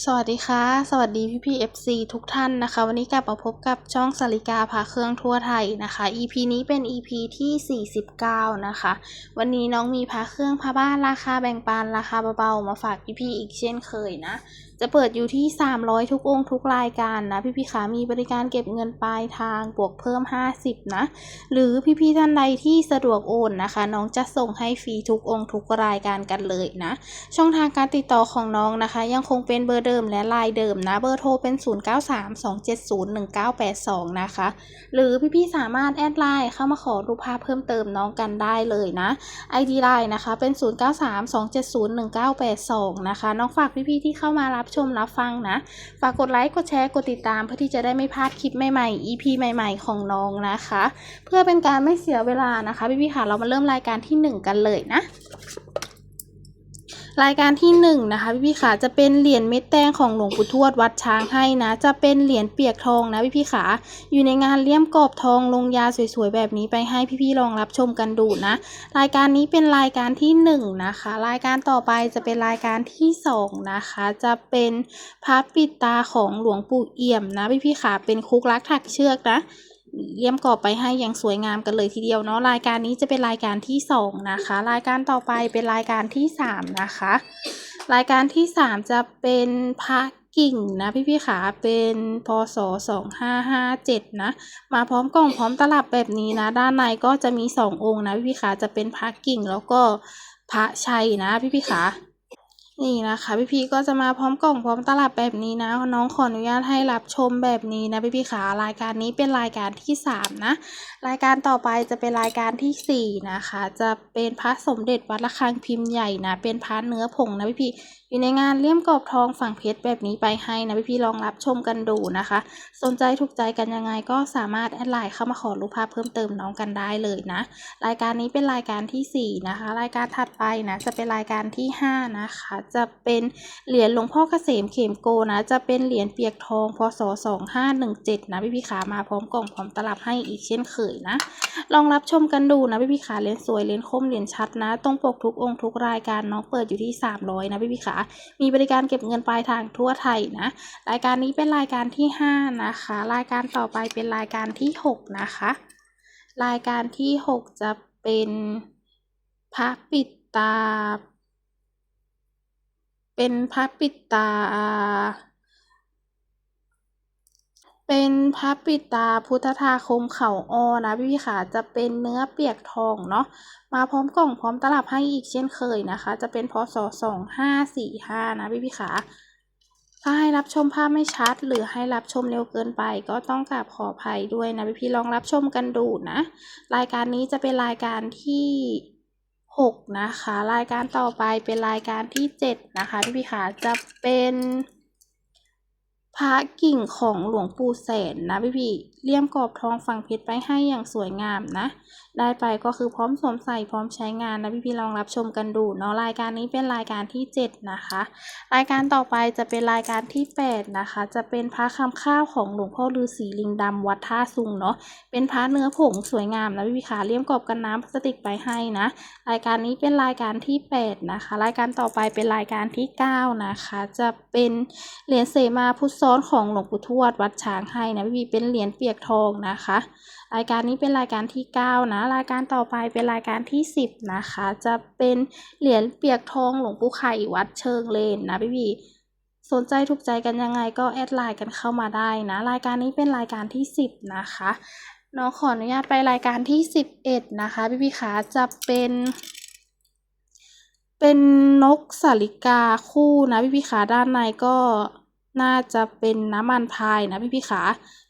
สวัสดีค่ะ สวัสดีพี่พีเอฟซีทุกท่านนะคะ วันนี้กลับมาพบกับช่องสาริกาพาเครื่องทั่วไทยนะคะ EP นี้เป็น EP ที่ 49 นะคะ วันนี้น้องมีพาเครื่องพาบ้านราคาแบ่งปันราคาเบาๆมาฝากพี่พี่อีกเช่นเคยนะ จะเปิดอยู่ที่ 300 ทุกองค์ทุกรายการนะ พี่ๆขามีบริการเก็บเงินปลายทางบวกเพิ่ม 50 นะ หรือพี่ๆท่านใดที่สะดวกโอนนะคะ น้องจะส่งให้ฟรีทุกองค์ทุกรายการกันเลยนะ ช่องทางการติดต่อของน้องนะคะ ยังคงเป็นเบอร์เดิมและไลน์เดิมนะ เบอร์โทรเป็น 0932701982 นะคะ หรือพี่ๆสามารถแอดไลน์เข้ามาขอรูปภาพเพิ่มเติมน้องกันได้เลยนะ ID ไลน์นะคะเป็น 0932701982 นะคะ น้องฝากพี่ๆที่เข้ามารับชมรับฟังนะ ฝากกดไลค์กดแชร์กดติดตาม เพื่อที่จะได้ไม่พลาดคลิปใหม่ๆ EP ใหม่ ๆ ของน้องนะคะ เพื่อเป็นการไม่เสียเวลานะคะพี่ๆค่ะเรามาเริ่มรายการที่หนึ่งกันเลยนะ รายการที่หนึ่งนะคะพี่พี่ขาจะเป็นเหรียญเม็ดแตงของหลวงปู่ทวดวัดช้างให้นะ จะเป็นเหรียญเปียกทองนะพี่พี่ขาอยู่ในงานเลี่ยมกรอบทองลงยาสวยๆแบบนี้ไปให้พี่พี่ลองรับชมกันดูนะ รายการนี้เป็นรายการที่หนึ่งนะคะ รายการต่อไปจะเป็นรายการที่สองนะคะ จะเป็นพระปิดตาของหลวงปู่เอี่ยมนะพี่พี่ขาเป็นคุกลักถักเชือกนะ เลี่ยมกรอบไปให้อย่างสวยงามกันเลยทีเดียวเนาะรายการนี้จะเป็นรายการที่สองนะคะ รายการต่อไปเป็นรายการที่สามนะคะ รายการที่สามจะเป็นพระกิ่งนะพี่พี่ขาเป็นพศสองห้าห้าเจ็ดนะ มาพร้อมกล่องพร้อมตลับแบบนี้นะ ด้านในก็จะมีสององค์นะพี่พี่ขาจะเป็นพระกิ่งแล้วก็พระชัยนะพี่พี่ขา นี่นะคะ พี่พีก็จะมาพร้อมกล่องพร้อมตลับแบบนี้นะ น้องขออนุญาตให้รับชมแบบนี้นะพี่พีขารายการนี้เป็นรายการที่สามนะรายการต่อไปจะเป็นรายการที่สี่นะคะ จะเป็นพระสมเด็จวัดระฆังพิมพ์ใหญ่นะ เป็นพระเนื้อผงนะพี่พี อยู่ในงานเลี่ยมกรอบทองฝั่งเพชรแบบนี้ไปให้นะพี่พีลองรับชมกันดูนะคะ สนใจถูกใจกันยังไงก็สามารถแอดไลน์เข้ามาขอรูปภาพเพิ่มเติมน้องกันได้เลยนะ รายการนี้เป็นรายการที่ 4 นะคะ รายการถัดไปนะจะเป็นรายการที่ 5 นะคะ จะเป็นเหรียญหลวงพ่อเกษมเขมโกนะ จะเป็นเหรียญเปียกทองพศ2517 นะพี่พี่ขามาพร้อมกล่องพร้อมตลับให้อีกเช่นเคยนะ ลองรับชมกันดูนะพี่พี่ขาเหรียญสวยเหรียญคมเหรียญชัดนะ ตรงปกทุกองค์ทุกรายการน้องเปิดอยู่ที่ 300 นะพี่พี่ขามีบริการเก็บเงินปลายทางทั่วไทยนะ รายการนี้เป็นรายการที่ 5 นะคะ รายการต่อไปเป็นรายการที่ 6 นะคะ รายการที่ 6 จะเป็นพระปิดตา เป็นพระปิดตา เป็นพระปิดตาพุทธทาคมเขาอ้อนะพี่ๆค่ะจะเป็นเนื้อเปียกทองเนาะมาพร้อมกล่องพร้อมตลับให้อีกเช่นเคยนะคะ จะเป็นพศสองห้าสี่ห้านะพี่ๆค่ะถ้าให้รับชมภาพไม่ชัด หรือให้รับชมเร็วเกินไป ก็ต้องกราบขออภัยด้วยนะพี่ๆลองรับชมกันดูนะ รายการนี้จะเป็นรายการที่หกนะคะ รายการต่อไปเป็นรายการที่เจ็ดนะคะพี่พี่ๆค่ะจะเป็น พระกิ่งของหลวงปู่แสนนะพี่พี่ เลี่ยมกรอบทองฝั่งเพชรไปให้อย่างสวยงามนะ ได้ไปก็คือพร้อมสวมใส่พร้อมใช้งานนะพี่พี่ๆลองรับชมกันดูเนาะรายการนี้เป็นรายการที่เจ็ดนะคะ รายการต่อไปจะเป็นรายการที่แปดนะคะ จะเป็นพระคำข้าวของหลวงพ่อฤาษีลิงดำวัดท่าซุงเนาะเป็นพระเนื้อผงสวยงามนะพี่พี่ขาเลี่ยมกรอบกันน้ำพลาสติกไปให้นะ รายการนี้เป็นรายการที่ 8 นะคะ รายการต่อไปเป็นรายการที่ 9 นะคะ จะเป็นเหรียญเสมาพุทธซ้อนของหลวงปู่ทวดวัดช้างให้นะพี่เป็นเหรียญเปียกทองนะคะ รายการนี้เป็นรายการที่ 9 นะ รายการต่อไปเป็นรายการที่ 10 นะคะ จะเป็นเหรียญเปียกทองหลวงปู่ไข่วัดเชิงเลนนะพี่พีสนใจถูกใจกันยังไงก็แอดไลน์กันเข้ามาได้นะ รายการนี้เป็นรายการที่ 10 นะคะน้องขออนุญาตไปรายการที่สิบเอ็ดนะคะพี่พี่ขาจะเป็น เป็นนกสาลิกาคู่นะพี่พี่ขาด้านในก็ น่าจะเป็นน้ำมันพายนะพี่พี่ขา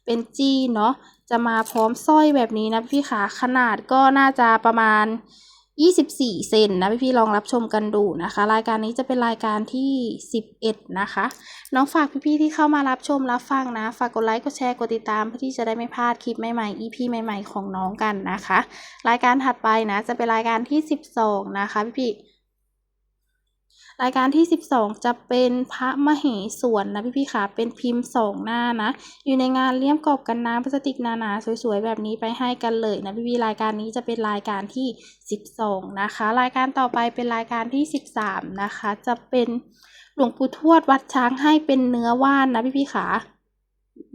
เป็นจี้เนาะ จะมาพร้อมสร้อยแบบนี้นะพี่พี่ขา ขนาดก็น่าจะประมาณ 24 เซนนะพี่พี่ลองรับชมกันดูนะคะ รายการนี้จะเป็นรายการที่ 11 นะคะ น้องฝากพี่ๆที่เข้ามารับชมรับฟังนะ ฝากกดไลค์ กดแชร์ กดติดตามเพื่อที่จะได้ไม่พลาดคลิปใหม่ๆ EP ใหม่ ๆ ของน้องกันนะคะ รายการถัดไปนะจะเป็นรายการที่ 12 นะคะพี่ๆ รายการที่ 12 จะเป็นพระมเหสวนนะพี่พี่ขาเป็นพิมพ์สองหน้านะ อยู่ในงานเลี่ยมกรอบกันน้ำพลาสติกหนาๆสวยๆ แบบนี้ไปให้กันเลยนะพี่พี่รายการนี้จะเป็นรายการที่ 12 นะคะ รายการต่อไปเป็นรายการที่ 13 นะคะ จะเป็นหลวงปู่ทวดวัดช้างให้เป็นเนื้อว่านนะพี่พี่ขา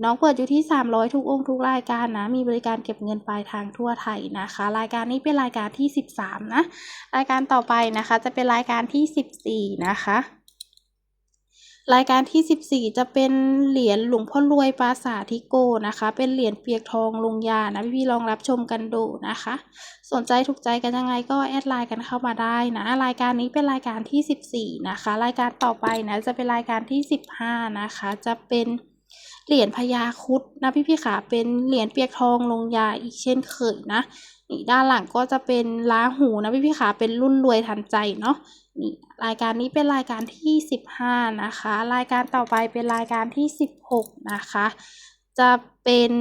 น้องเปิดอยู่ที่ 300 ทุกองค์ทุกรายการนะ มีบริการเก็บเงินปลายทางทั่วไทยนะคะ รายการนี้เป็นรายการที่ 13 นะ รายการต่อไปนะคะ จะเป็นรายการที่ 14 นะคะ รายการที่ 14 จะเป็นเหรียญหลวงพ่อรวยปราสาททิโกนะคะ เป็นเหรียญเปียกทองลงยานะพี่ๆลองรับชมกันดูนะคะ สนใจถูกใจกันยังไงก็แอดไลน์กันเข้ามาได้นะ รายการนี้เป็นรายการที่ 14 นะคะ รายการต่อไปนะจะเป็นรายการที่ 15 นะคะ จะเป็น เหรียญพญาคุดนะพี่พี่ขาเป็นเหรียญเปียกทองลงยาอีกเช่นเคยนะนี่ด้านหลังก็จะเป็นล้าหูนะพี่พี่ขาเป็นรุ่นรวยทันใจเนาะนี่รายการนี้เป็นรายการที่ 15 นะคะ รายการต่อไปเป็นรายการที่ 16 นะคะ จะเป็น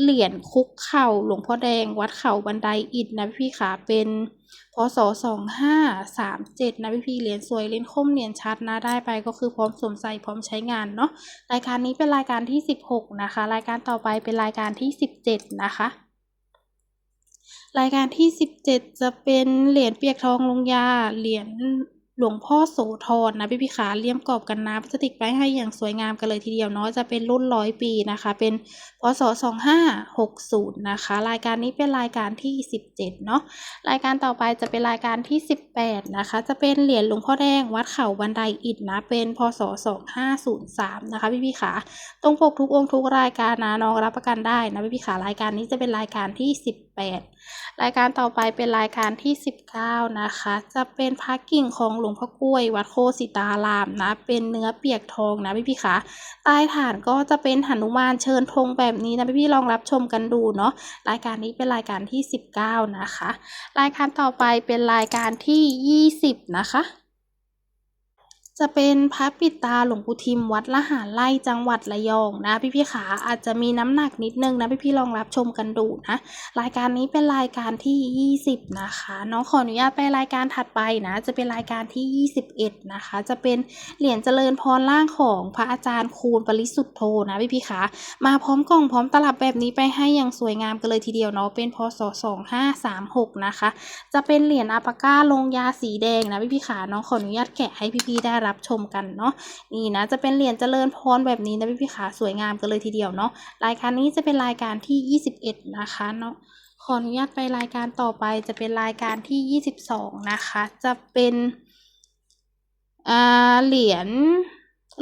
เหรียญคุกเข่าหลวงพ่อแดงวัดเข่าบันไดอิฐนะพี่ขาเป็น พศสองห้าสามเจ็ดนะพี่พี่ๆเหรียญสวยเหรียญคมเหรียญชัดนะได้ไปก็คือพร้อมสวมใส่พร้อมใช้งานเนาะรายการนี้เป็นรายการที่สิบหกนะคะ รายการต่อไปเป็นรายการที่สิบเจ็ดนะคะรายการที่สิบเจ็ดจะเป็นเหรียญเปียกทองลงยา เหรียญ หลวงพ่อโสธรนะพี่พี่ขาเลี่ยมกรอบกันน้ำพลาสติกไปให้อย่างสวยงามกันเลยทีเดียวเนาะจะเป็นรุ่นร้อยปีนะคะ เป็นพศสองห้าหกศูนย์นะคะ รายการนี้เป็นรายการที่สิบเจ็ดเนาะรายการต่อไปจะเป็นรายการที่ 18นะคะ จะเป็นเหรียญหลวงพ่อแดงวัดเขาบันไดอิฐนะเป็นพศ2503นะคะพี่พี่ขาตรงปกทุกองค์ทุกรายการนะน้องรับประกันได้นะพี่พี่ขารายการนี้จะเป็นรายการที่ 18 รายการต่อไปเป็นรายการที่ 19 นะคะ จะเป็นพระกิ่งของหลวงพ่อกล้วย วัดโคสิตารามนะ เป็นเนื้อเปียกทองนะพี่พี่ๆขาใต้ฐานก็จะเป็นหนุมานเชิญธงแบบนี้นะพี่พี่ๆลองรับชมกันดูเนาะ รายการนี้เป็นรายการที่ 19 นะคะ รายการต่อไปเป็นรายการที่ 20 นะคะ จะเป็นพระปิดตาหลวงปู่ทิมวัดละหารไร่จังหวัดระยองนะ พี่พี่ขาอาจจะมีน้ำหนักนิดนึงนะพี่พี่ลองรับชมกันดูนะ รายการนี้เป็นรายการที่ 20 นะคะน้องขออนุญาตไปรายการถัดไปนะ จะเป็นรายการที่ 21 นะคะ จะเป็นเหรียญเจริญพรล่างของพระอาจารย์คูณปริสุทธโธนะพี่พี่ขามาพร้อมกล่องพร้อมตลับแบบนี้ไปให้อย่างสวยงามกันเลยทีเดียวเนาะเป็นพศ2536 นะคะ จะเป็นเหรียญอาปาก้าลงยาสีแดงนะพี่พี่ขาน้องขออนุญาตแกะให้พี่พี่ได้รับชมกันเนาะนี่นะจะเป็นเหรียญเจริญพรแบบนี้นะพี่พี่ขาสวยงามกันเลยทีเดียวเนาะรายการนี้จะเป็นรายการที่ 21 นะคะเนาะขออนุญาตไปรายการต่อไปจะเป็นรายการที่ 22 นะคะ จะเป็นเหรียญ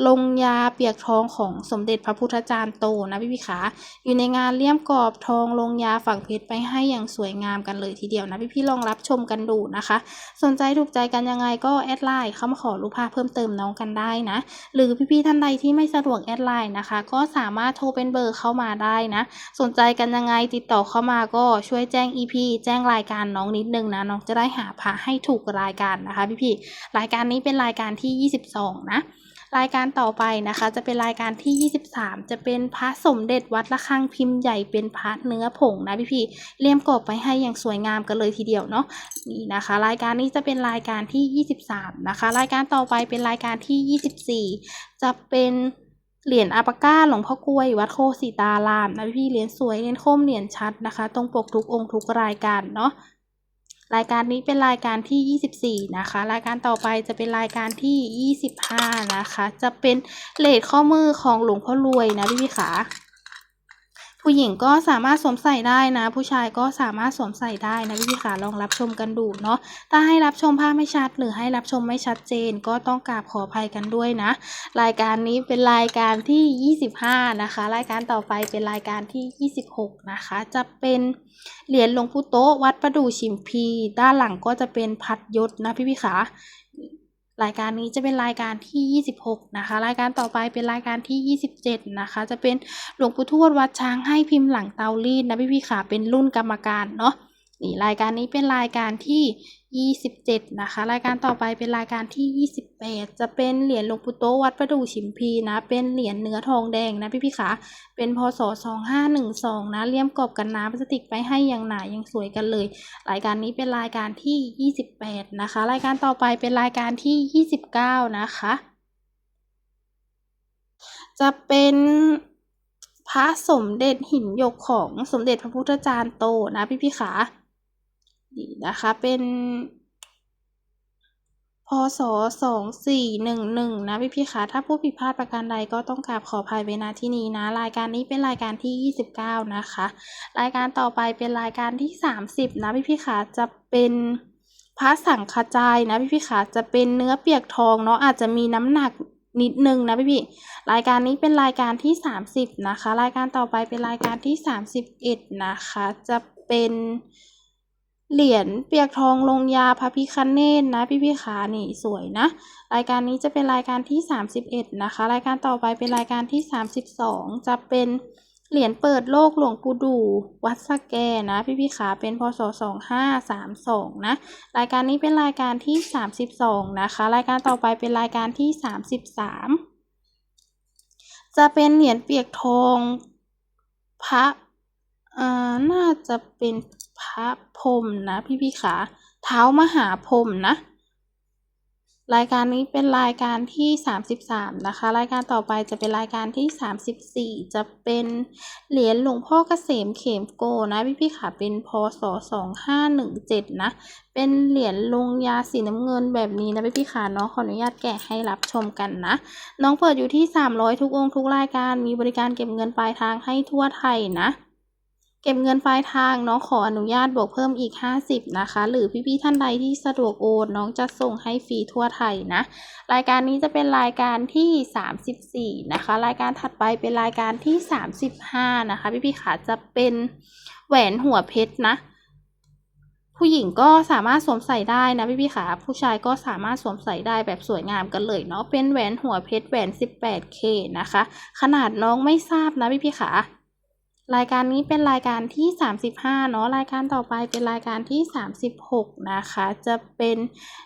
ลงยาเปียกทองของสมเด็จพระพุทธจารย์โตนะพี่พี่ขาอยู่ในงานเลี่ยมกรอบทองลงยาฝั่งเพชรไปให้อย่างสวยงามกันเลยทีเดียวนะพี่พี่ลองรับชมกันดูนะคะ สนใจถูกใจกันยังไงก็แอดไลน์เข้ามาขอรูปภาพเพิ่มเติมน้องกันได้นะ หรือพี่ๆท่านใดที่ไม่สะดวกแอดไลน์นะคะ ก็สามารถโทรเป็นเบอร์เข้ามาได้นะ สนใจกันยังไงติดต่อเข้ามาก็ช่วยแจ้ง EP แจ้งรายการน้องนิดนึงนะน้องจะได้หาพระให้ถูกรายการนะคะ พี่ๆรายการนี้เป็นรายการที่ 22 นะ รายการต่อไปนะคะ จะเป็นรายการที่ 23 จะเป็นพระสมเด็จวัดระฆังพิมพ์ใหญ่เป็นพระเนื้อผงนะพี่ๆเลี่ยมกรอบไปให้อย่างสวยงามกันเลยทีเดียวเนาะนี่นะคะ รายการนี้จะเป็นรายการที่ 23 นะคะ รายการต่อไปเป็นรายการที่ 24 จะเป็นเหรียญอาปาก้าหลวงพ่อกล้วย วัดโคสิตารามนะพี่เหรียญสวยเหรียญคมเหรียญชัดนะคะ ตรงปกทุกองค์ทุกรายการเนาะ รายการนี้เป็นรายการที่ 24 นะคะ รายการต่อไปจะเป็นรายการที่ 25 นะคะ จะเป็นเลทข้อมือของหลวงพ่อรวยนะพี่พี่ขา ผู้หญิงก็สามารถสวมใส่ได้นะ ผู้ชายก็สามารถสวมใส่ได้นะพี่พี่ขาลองรับชมกันดูเนาะถ้าให้รับชมภาพไม่ชัด หรือให้รับชมไม่ชัดเจน ก็ต้องกราบขออภัยกันด้วยนะ รายการนี้เป็นรายการที่ 25 นะคะ รายการต่อไปเป็นรายการที่ 26 นะคะ จะเป็นเหรียญหลวงปู่โตวัดประดู่ชิมพี ด้านหลังก็จะเป็นพัดยศนะพี่พี่ขา รายการนี้จะเป็นรายการที่ 26 นะคะ รายการต่อไปเป็นรายการที่ 27 นะคะ จะเป็นหลวงปู่ทวดวัดช้างให้พิมพ์หลังเตารีดนะพี่พี่ขาเป็นรุ่นกรรมการเนาะ นี่รายการนี้เป็นรายการที่ 27 นะคะ รายการต่อไปเป็นรายการที่ 28 จะเป็นเหรียญหลวงปู่โตวัดประดู่ฉิมพีนะ เป็นเหรียญเนื้อทองแดงนะพี่พี่ขาเป็นพศ 2512 นะเลี่ยมกรอบกันน้ำพลาสติกไปให้อย่างหนาอย่างสวยกันเลย รายการนี้เป็นรายการที่ 28 นะคะ รายการต่อไปเป็นรายการที่ 29 นะคะ จะเป็นพระสมเด็จหินหยกของสมเด็จพระพุทธจารย์โตนะพี่พี่ขา นี่นะคะเป็นพศสองสี่หนึ่งหนึ่งนะพี่พี่คะถ้าผู้ผิดพลาดประการใดก็ต้องกราบขออภัยไว้ณที่นี้นะ รายการนี้เป็นรายการที่ยี่สิบเก้านะคะ รายการต่อไปเป็นรายการที่สามสิบนะพี่พี่คะจะเป็นพระสังฆจายนะพี่พี่คะจะเป็นเนื้อเปียกทองเนาะอาจจะมีน้ำหนักนิดนึงนะพี่พี่รายการนี้เป็นรายการที่สามสิบนะคะ รายการต่อไปเป็นรายการที่สามสิบเอ็ดนะคะ จะเป็น เหรียญเปียกทองลงยาพระพิคเนตนะพี่พี่ขานี่สวยนะ รายการนี้จะเป็นรายการที่ 31 นะคะ รายการต่อไปเป็นรายการที่ 32 จะเป็นเหรียญเปิดโลกหลวงปู่ดูวัดสแกนะ พี่พี่ขาเป็นพศ2532นะรายการนี้เป็นรายการที่ 32 นะคะ รายการต่อไปเป็นรายการที่ 33 จะเป็นเหรียญเปียกทองพระ อ่อน่าจะเป็นพระพรมนะพี่พี่ขาเท้ามหาพรมนะ รายการนี้เป็นรายการที่ 33 นะคะ รายการต่อไปจะเป็นรายการที่ 34 จะเป็นเหรียญหลวงพ่อเกษมเขมโกนะพี่พี่ขาเป็นพศ2517 นะ เป็นเหรียญลงยาสีน้ำเงินแบบนี้นะพี่พี่ขาเนาะขออนุญาตแกะให้รับชมกันนะ น้องเปิดอยู่ที่ 300 ทุกองค์ทุกรายการมีบริการเก็บเงินปลายทางให้ทั่วไทยนะ เก็บเงินปลายทางน้องขออนุญาตบวกเพิ่มอีก 50 นะคะ หรือพี่ๆท่านใดที่สะดวกโอนน้องจะส่งให้ฟรีทั่วไทยนะ รายการนี้จะเป็นรายการที่ 34 นะคะ รายการถัดไปเป็นรายการที่ 35 นะคะ พี่ๆขาจะเป็นแหวนหัวเพชรนะ ผู้หญิงก็สามารถสวมใส่ได้นะพี่พี่ขาผู้ชายก็สามารถสวมใส่ได้แบบสวยงามกันเลยเนาะเป็นแหวนหัวเพชรแหวน 18K นะคะ ขนาดน้องไม่ทราบนะพี่พี่ขา รายการนี้เป็นรายการที่ 35 เนาะรายการต่อไปเป็นรายการที่ 36 นะคะ จะเป็น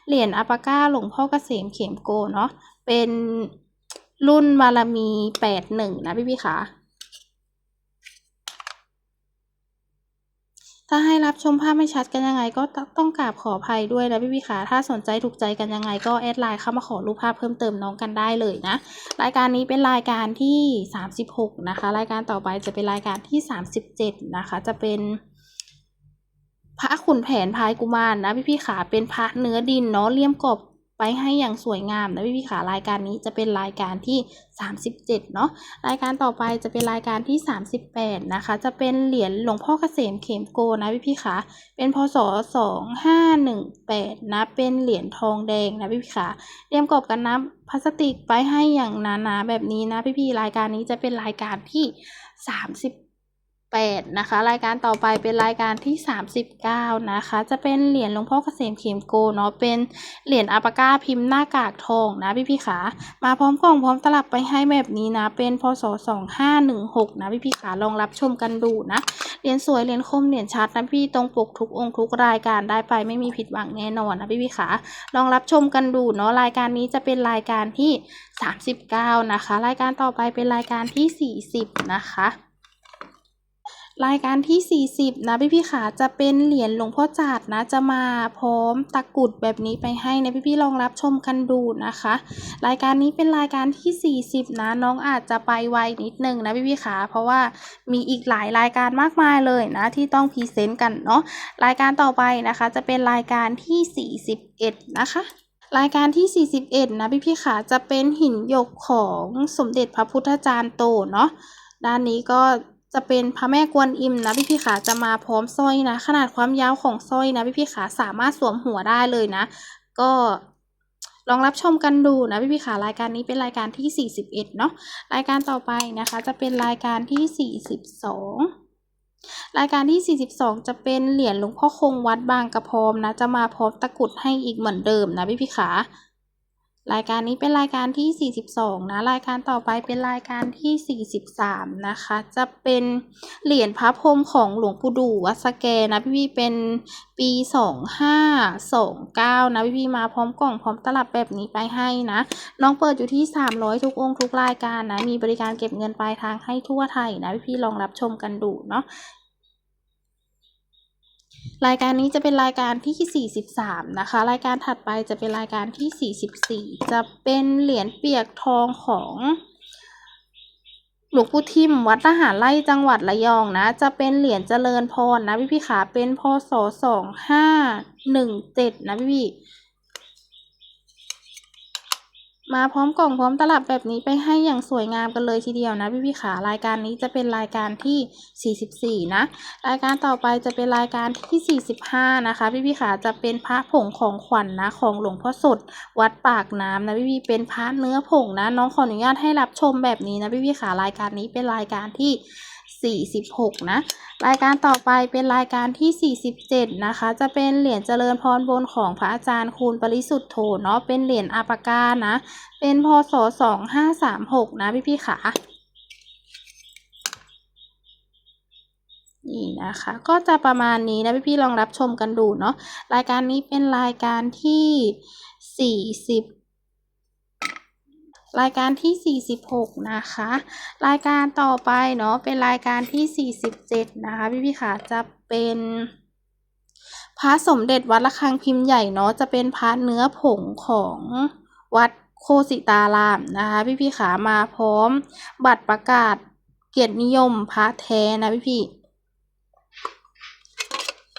เหรียญอัปาก้าหลวงพ่อเกษมเขมโกเนาะเป็นรุ่นบารมี 81 นะพี่พี่ขา ถ้าให้รับชมภาพไม่ชัดกันยังไง ก็ต้องกราบขออภัยด้วยนะพี่พี่ขาถ้าสนใจถูกใจกันยังไง ก็แอดไลน์เข้ามาขอรูปภาพเพิ่มเติมน้องกันได้เลยนะ รายการนี้เป็นรายการที่ 36 นะคะ รายการต่อไปจะเป็นรายการที่ 37 นะคะ จะเป็นพระขุนแผนพายกุมารนะพี่พี่ขาเป็นพระเนื้อดินเนาะเลี่ยมกรอบ ไปให้อย่างสวยงามนะพี่พี่ขารายการนี้จะเป็นรายการที่ 37 เนาะรายการต่อไปจะเป็นรายการที่ 38 นะคะ จะเป็นเหรียญหลวงพ่อเกษมเขมโกนะพี่พี่ขาเป็นพศ 2518 นะเป็นเหรียญทองแดงนะพี่พี่ขาเลี่ยมกรอบกันน้ำพลาสติกไปให้อย่างหนาๆแบบนี้นะพี่พี่รายการนี้จะเป็นรายการที่30 8นะคะรายการต่อไปเป็นรายการที่ 39 นะคะ จะเป็นเหรียญหลวงพ่อเกษมเขมโกเนาะเป็นเหรียญอัปกาพิมพ์หน้ากากทองนะพี่พี่ขามาพร้อมกล่องพร้อมตลับไปให้แบบนี้นะ เป็นพศ2516 นะพี่พี่ขาลองรับชมกันดูนะเหรียญสวยเหรียญคมเหรียญชัดนะพี่ตรงปกทุกองค์ทุกรายการได้ไปไม่มีผิดหวังแน่นอนนะพี่พี่ขาลองรับชมกันดูเนาะรายการนี้จะเป็นรายการที่ 39 นะคะ รายการต่อไปเป็นรายการที่ 40 นะคะ รายการที่ 40 นะพี่พี่ขาจะเป็นเหรียญหลวงพ่อจาดนะจะมาพร้อมตะกรุดแบบนี้ไปให้นะพี่พี่ลองรับชมกันดูนะคะ รายการนี้เป็นรายการที่ 40 นะน้องอาจจะไปไวนิดนึงนะพี่พี่ขาเพราะว่ามีอีกหลายรายการมากมายเลยนะที่ต้องพรีเซนต์กันเนาะรายการต่อไปนะคะจะเป็นรายการที่ 41 นะคะรายการที่ 41 นะพี่พี่ขาจะเป็นหินหยกของสมเด็จพระพุทธจารย์โตเนาะด้านนี้ก็ จะเป็นพระแม่กวนอิมนะพี่พี่ขาจะมาพร้อมสร้อยนะ ขนาดความยาวของสร้อยนะพี่พี่ขาสามารถสวมหัวได้เลยนะ ก็ลองรับชมกันดูนะพี่พี่ขารายการนี้เป็นรายการที่ 41 เนาะรายการต่อไปนะคะ จะเป็นรายการที่ 42 รายการที่ 42 จะเป็นเหรียญหลวงพ่อคงวัดบางกระพรอมนะ จะมาพร้อมตะกรุดให้อีกเหมือนเดิมนะพี่พี่ขา รายการนี้เป็นรายการที่ 42 นะ รายการต่อไปเป็นรายการที่ 43 นะคะ จะเป็นเหรียญพระพรหมของหลวงปู่ดู่วัดสแกนะพี่พี่เป็นปี 2529 นะพี่พี่มาพร้อมกล่องพร้อมตลับแบบนี้ไปให้นะ น้องเปิดอยู่ที่ 300 ทุกองค์ทุกรายการนะ มีบริการเก็บเงินปลายทางให้ทั่วไทยนะพี่พี่ลองรับชมกันดูเนาะ รายการนี้จะเป็นรายการที่ 43 นะคะ รายการถัดไปจะเป็นรายการที่ 44 จะเป็นเหรียญเปียกทองของหลวงปู่ทิมวัดทหารไร่จังหวัดระยองนะ จะเป็นเหรียญเจริญพรนะพี่พี่ขาเป็นพศ2517นะพี่พี่ มาพร้อมกล่องพร้อมตลับแบบนี้ไปให้อย่างสวยงามกันเลยทีเดียวนะพี่พี่ขารายการนี้จะเป็นรายการที่ 44 นะ รายการต่อไปจะเป็นรายการที่ 45 นะคะ พี่พี่ขาจะเป็นพระผงของขวัญนนะของหลวงพ่อสดวัดปากน้ำนะพี่พี่เป็นพระเนื้อผงนะน้องขออนุญาตให้รับชมแบบนี้นะพี่พี่ขารายการนี้เป็นรายการที่ 46 นะ รายการต่อไปเป็นรายการที่ 47 นะคะ จะเป็นเหรียญเจริญพรบนของพระอาจารย์คูณปริสุทธโธเนาะ เป็นเหรียญอาปากานะ เป็นพศ 2536 นะพี่พี่ๆขานี่นะคะก็จะประมาณนี้นะพี่พี่ๆลองรับชมกันดูเนาะรายการนี้เป็นรายการที่ 40 รายการที่ 46 นะคะ รายการต่อไปเนาะเป็นรายการที่ 47 นะคะ พี่พี่ๆค่ะจะเป็นพระสมเด็จวัดระฆังพิมพ์ใหญ่เนาะจะเป็นพระเนื้อผงของวัดโคสิตารามนะคะ พี่พี่ขามาพร้อมบัตรประกาศเกียรตินิยมพระแท้นะพี่พี่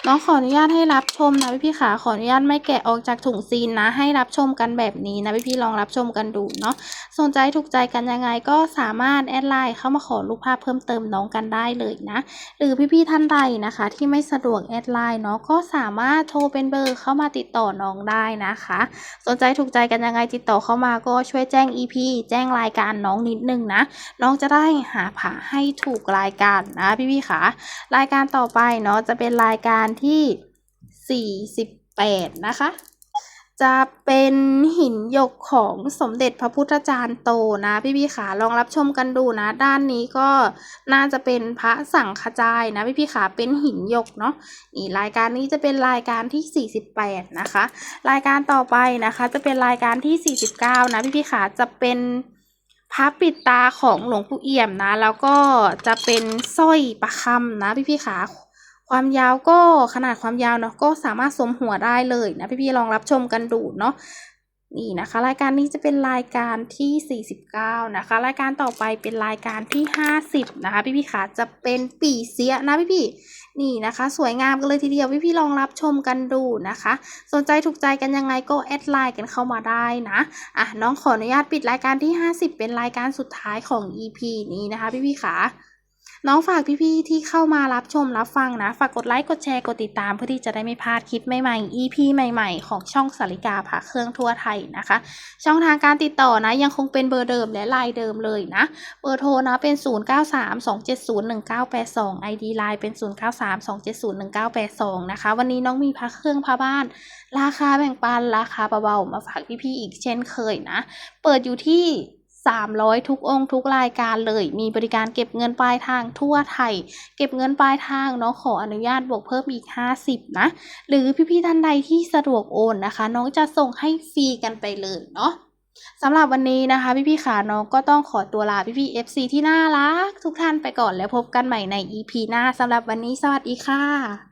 น้องขออนุญาตให้รับชมนะพี่พี่ขาขออนุญาตไม่แกะออกจากถุงซีนนะ ให้รับชมกันแบบนี้นะพี่พี่ลองรับชมกันดูเนาะสนใจถูกใจกันยังไงก็สามารถแอดไลน์เข้ามาขอรูปภาพเพิ่มเติมน้องกันได้เลยนะ หรือพี่ๆท่านใดนะคะ ที่ไม่สะดวกแอดไลน์เนาะก็สามารถโทรเป็นเบอร์เข้ามาติดต่อน้องได้นะคะ สนใจถูกใจกันยังไงติดต่อเข้ามาก็ช่วยแจ้ง EP แจ้งรายการน้องนิดนึงนะน้องจะได้หาผาให้ถูกรายการนะพี่ๆค่ะรายการต่อไปเนาะจะเป็นรายการที่ 48 นะคะ จะเป็นหินหยกของสมเด็จพระพุทธจารย์โตนะพี่พี่ขาลองรับชมกันดูนะ ด้านนี้ก็น่าจะเป็นพระสังฆจายนะพี่พี่ขาเป็นหินหยกเนาะนี่รายการนี้จะเป็นรายการที่ 48 นะคะ รายการต่อไปนะคะจะเป็นรายการที่ 49 นะพี่พี่ขาจะเป็นพระปิดตาของหลวงปู่เอี่ยมนะ แล้วก็จะเป็นสร้อยประคำนะพี่พี่ขา ความยาวก็ขนาดความยาวเนาะก็สามารถสวมหัวได้เลยนะพี่ๆลองรับชมกันดูเนาะนี่นะคะ รายการนี้จะเป็นรายการที่ 49 นะคะ รายการต่อไปเป็นรายการที่ 50 นะคะ พี่พี่ๆขาจะเป็นปีเสียนะพี่พี่ๆนี่นะคะ สวยงามกันเลยทีเดียวพี่พี่ๆลองรับชมกันดูนะคะ สนใจถูกใจกันยังไงก็แอดไลน์กันเข้ามาได้นะอะน้องขออนุญาตปิดรายการที่ 50 เป็นรายการสุดท้ายของ EP นี้นะคะ พี่พี่ๆขา น้องฝากพี่ๆที่เข้ามารับชมรับฟังนะ ฝากกดไลค์กดแชร์กดติดตามเพื่อที่จะได้ไม่พลาดคลิปใหม่ๆ EP ใหม่ๆ ของช่องสาริกาผ่าเครื่องทั่วไทยนะคะ ช่องทางการติดต่อนะยังคงเป็นเบอร์เดิมและไลน์เดิมเลยนะ เบอร์โทรนะเป็น 0932701982 ID ไลน์เป็น 0932701982 นะคะ วันนี้น้องมีพักเครื่องพาบ้าน ราคาแบ่งปันราคาเบาๆมาฝากพี่ๆอีกเช่นเคยนะ เปิดอยู่ที่ 300 ทุกองค์ทุกรายการเลย มีบริการเก็บเงินปลายทางทั่วไทย เก็บเงินปลายทางเนาะขออนุญาตบวกเพิ่มอีก 50 นะ หรือพี่ๆท่านใดที่สะดวกโอนนะคะ น้องจะส่งให้ฟรีกันไปเลยเนาะสำหรับวันนี้นะคะ พี่ๆขาน้องก็ต้องขอตัวลาพี่ๆ FC ที่น่ารัก ทุกท่านไปก่อนแล้วพบกันใหม่ใน EP หน้าสำหรับวันนี้สวัสดีค่ะ